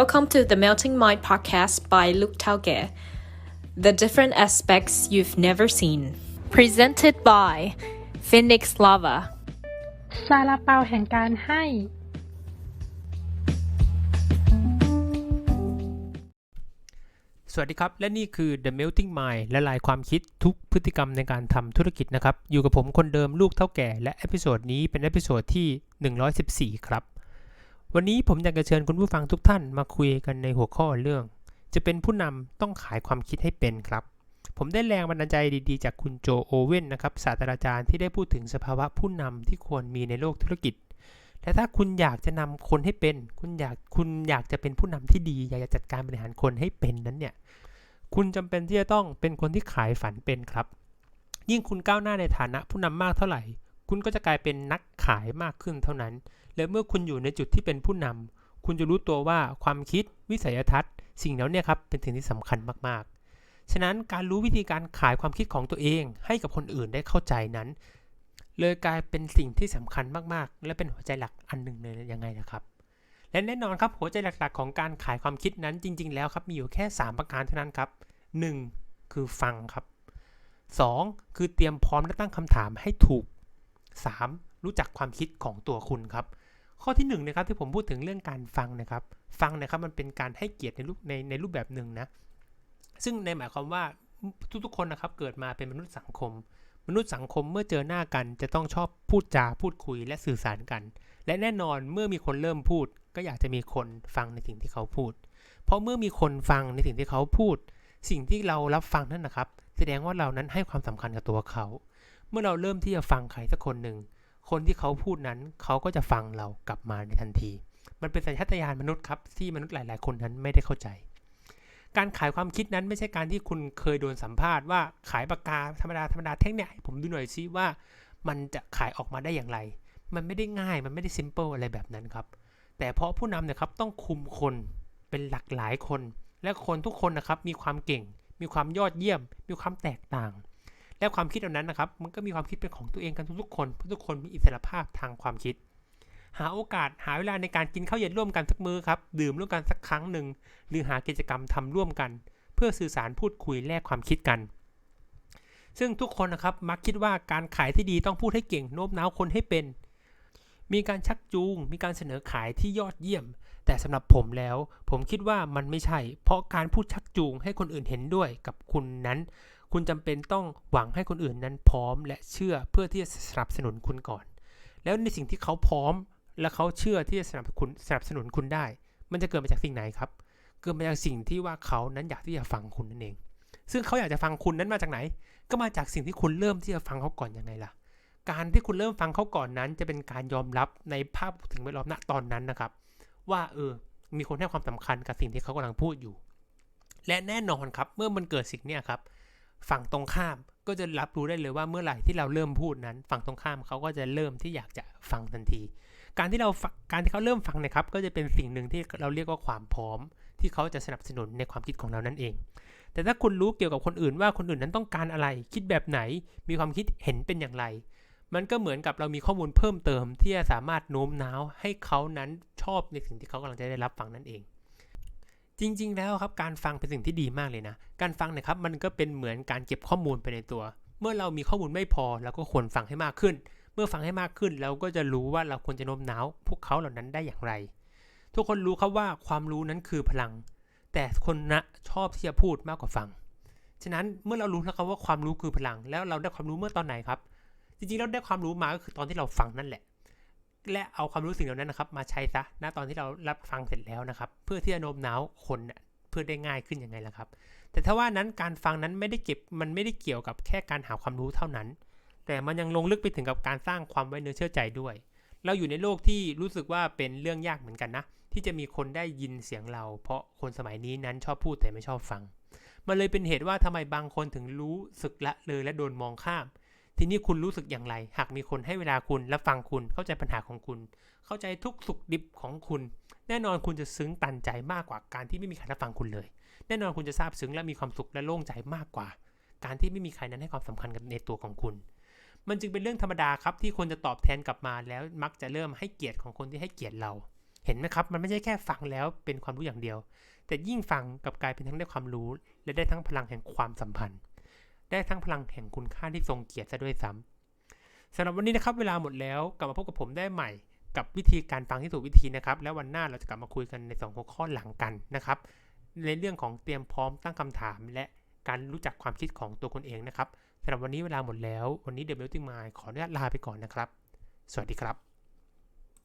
Welcome to the Melting Mind podcast by Luke Tauge. The different aspects you've never seen. Presented by Phoenix Lava. ซาลาเปาแห่งการให้ สวัสดีครับ และนี่คือ The Melting Mind ละลายความคิดทุกพฤติกรรมในการทำธุรกิจนะครับ อยู่กับผมคนเดิมลูกเท่าแก่ และเอพิโซดนี้เป็นเอพิโซดที่ 114 ครับ วันนี้ผมอยากจะเชิญคุณผู้ฟังทุกท่านมาคุยกันในหัวข้อเรื่อง จะเป็นผู้นำต้องขายความคิดให้เป็นครับ ผมได้แรงบันดาลใจดีๆ จากคุณโจโอเว่นนะครับศาสตราจารย์ที่ได้พูดถึงสภาวะผู้นำที่ควรมีในโลกธุรกิจ และถ้าคุณอยากจะนำคนให้เป็น คุณอยากคุณอยากจะเป็นผู้นำที่ดี อยากจะจัดการบริหารคนให้เป็นนั้นเนี่ย คุณจำเป็นที่จะต้องเป็นคนที่ขายฝันเป็นครับ ยิ่งคุณก้าวหน้าในฐานะผู้นำมากเท่าไหร่ คุณก็จะกลายเป็นนักขายมากขึ้นเท่านั้น และเมื่อคุณอยู่ในจุดที่เป็นผู้นำคุณจะรู้ตัวว่าความคิดวิสัยทัศน์ สิ่งเหล่านี้ครับเป็นสิ่งที่สำคัญมากๆ ฉะนั้นการรู้วิธีการขายความคิดของตัวเองให้กับคนอื่นได้เข้าใจนั้น เลยกลายเป็นสิ่งที่สำคัญมากๆ และเป็นหัวใจหลักอันหนึ่งเลยยังไงนะครับ และแน่นอนครับหัวใจหลักๆ ของการขายความคิดนั้นจริง ๆ แล้วครับมีอยู่แค่ 3 ประการเท่านั้นครับ 1. คือฟังครับ 2. คือเตรียมพร้อมและตั้งคำถามให้ถูก 3. รู้จักความคิดของตัวคุณครับ ข้อที่1นงนะครับที่ผมพูดถึงเรื่องการฟังนะครับ ฟังนะครับมันเป็นการให้เกียรติในรูปในในรูปแบบหนึ่งนะซึ่งในหมายความว่าทุกๆคนนะครับเกิดมาเป็นมนุษย์สังคม มนุษย์สังคมเมื่อเจอหน้ากัน จะต้องชอบพูดจาพูดคุยและสื่อสารกัน และแน่นอนเมื่อมีคนเริ่มพูด ก็อยากจะมีคนฟังในสิ่งที่เขาพูด เพราะเมื่อมีคนฟังในสิ่งที่เขาพูด สิ่งที่เรารับฟังนั่นนะครับ แสดงว่าเรานั้นให้ความสำคัญกับตัวเขา เมื่อเราเริ่มที่จะฟังใครสักคนหนึ่ง คนที่เขาพูดนั้นเขาก็จะฟังเรากลับมาในทันที มันเป็นสัญชาตญาณมนุษย์ครับที่มนุษย์หลาย ๆ คนนั้นไม่ได้เข้าใจ การขายความคิดนั้นไม่ใช่การที่คุณเคยโดนสัมภาษณ์ว่าขายปากกาธรรมดาธรรมดาเทคเนี่ยให้ผมดูหน่อยซิว่า มันจะขายออกมาได้อย่างไร มันไม่ได้ง่ายมันไม่ได้ซิมเ l ิลอะไรแบบนั้นครับแต่เพราะผู้นำเนี่ยครับต้องคุมคนเป็นหลากหลายคน และคนทุกคนนะครับมีความเก่ง มีความยอดเยี่ยม มีความแตกต่าง และความคิดเหล่านั้นนะครับ มันก็มีความคิดเป็นของตัวเองกันทุกๆคนเพราะทุกคนมีอิสระภาพทางความคิด หาโอกาสหาเวลาในการกินข้าวเย็นร่วมกันสักมื้อครับ ดื่มร่วมกันสักครั้งหนึ่ง หรือหากิจกรรมทำร่วมกัน เพื่อสื่อสารพูดคุยแลกความคิดกัน ซึ่งทุกคนนะครับมักคิดว่าการขายที่ดีต้องพูดให้เก่งโน้มน้าวคนให้เป็น มีการชักจูง มีการเสนอขายที่ยอดเยี่ยม แต่สำหรับผมแล้ว ผมคิดว่ามันไม่ใช่ เพราะการพูดชักจูงให้คนอื่นเห็นด้วยกับคุณนั้น คุณจำเป็นต้องหวังให้คนอื่นนั้นพร้อมและเชื่อเพื่อที่จะสนับสนุนคุณก่อน แล้วในสิ่งที่เขาพร้อมและเขาเชื่อที่จะสนับคุณสนับสนุนคุณได้ มันจะเกิดมาจากสิ่งไหนครับ เกิดมาจากสิ่งที่ว่าเขานั้นอยากที่จะฟังคุณนั่นเอง ซึ่งเขาอยากจะฟังคุณนั้นมาจากไหน ก็มาจากสิ่งที่คุณเริ่มที่จะฟังเขาก่อนยังไงล่ะ การที่คุณเริ่มฟังเขาก่อนนั้น จะเป็นการยอมรับในภาพถึงแวดล้อมณตอนนั้นนะครับ ว่าเออ มีคนให้ความสำคัญกับสิ่งที่เขากำลังพูดอยู่ และแน่นอนครับ เมื่อมันเกิดสิ่งนี้ครับ ฝั่งตรงข้ามก็จะรับรู้ได้เลยว่าเมื่อไหร่ที่เราเริ่มพูดนั้น ฝั่งตรงข้ามเขาก็จะเริ่มที่อยากจะฟังทันที การที่เราฟังการที่เขาเริ่มฟังนะครับ ก็จะเป็นสิ่งหนึ่งที่เราเรียกว่าความพร้อม ที่เขาจะสนับสนุนในความคิดของเรานั่นเอง แต่ถ้าคุณรู้เกี่ยวกับคนอื่นว่าคนอื่นนั้นต้องการอะไร คิดแบบไหน มีความคิดเห็นเป็นอย่างไร มันก็เหมือนกับเรามีข้อมูลเพิ่มเติม ที่จะสามารถโน้มน้าวให้เขานั้นชอบในสิ่งที่เขากำลังจะได้รับฟังนั่นเอง จริง ๆ แล้วครับการฟังเป็นสิ่งที่ดีมากเลยนะ การฟังนะครับมันก็เป็นเหมือนการเก็บข้อมูลไปในตัว เมื่อเรามีข้อมูลไม่พอเราก็ควรฟังให้มากขึ้น เมื่อฟังให้มากขึ้นเราก็จะรู้ว่าเราควรจะโน้มน้าวพวกเขาเหล่านั้นได้อย่างไร ทุกคนรู้ครับว่าความรู้นั้นคือพลัง แต่คนนะชอบที่จะพูดมากกว่าฟัง ฉะนั้นเมื่อเรารู้แล้วครับว่าความรู้คือพลัง แล้วเราได้ความรู้เมื่อตอนไหนครับ จริงๆเราได้ความรู้มาก็คือตอนที่เราฟังนั่นแหละ และเอาความรู้สิ่งเหล่านั้นนะครับ มาใช้ซะณตอนที่เรารับฟังเสร็จแล้วนะครับ เพื่อที่จะโน้มน้าวคนเพื่อได้ง่ายขึ้นยังไงล่ะครับ แต่ถ้าว่านั้นการฟังนั้นไม่ได้เก็บมันไม่ได้เกี่ยวกับแค่การหาความรู้เท่านั้น แต่มันยังลงลึกไปถึงกับการสร้างความไว้เนื้อเชื่อใจด้วย เราอยู่ในโลกที่รู้สึกว่าเป็นเรื่องยากเหมือนกันนะ ที่จะมีคนได้ยินเสียงเรา เพราะคนสมัยนี้นั้นชอบพูดแต่ไม่ชอบฟัง มันเลยเป็นเหตุว่าทำไมบางคนถึงรู้สึกละเลยและโดนมองข้าม ทีนี้คุณรู้สึกอย่างไร หากมีคนให้เวลาคุณและฟังคุณเข้าใจปัญหาของคุณ เข้าใจทุกสุขดิบของคุณ แน่นอนคุณจะซึ้งตันใจมากกว่าการที่ไม่มีใครรับฟังคุณเลย แน่นอนคุณจะซาบซึ้งและมีความสุขและโล่งใจมากกว่า การที่ไม่มีใครนั้นให้ความสำคัญกับในตัวของคุณ มันจึงเป็นเรื่องธรรมดาครับที่คนจะตอบแทนกลับมาแล้วมักจะเริ่มให้เกียรติของคนที่ให้เกียรติเรา เห็นไหมครับ มันไม่ใช่แค่ฟังแล้วเป็นความรู้อย่างเดียว แต่ยิ่งฟังกับกลายเป็นทั้งได้ความรู้ และได้ทั้งพลังแห่งความสัมพันธ์ ได้ทั้งพลังแห่งคุณค่าที่ทรงเกียรติซะด้วยซ้ำสำหรับวันนี้นะครับเวลาหมดแล้วกลับมาพบกับผมได้ใหม่ กับวิธีการฟังที่ถูกวิธีนะครับ แล้ววันหน้าเราจะกลับมาคุยกันในสองหัวข้อหลังกันนะครับ ในเรื่องของเตรียมพร้อมตั้งคำถาม และการรู้จักความคิดของตัวคนเองนะครับสำหรับวันนี้เวลาหมดแล้ว วันนี้ The Melting Mind ขออนุญาตลาไปก่อนนะครับ สวัสดีครับ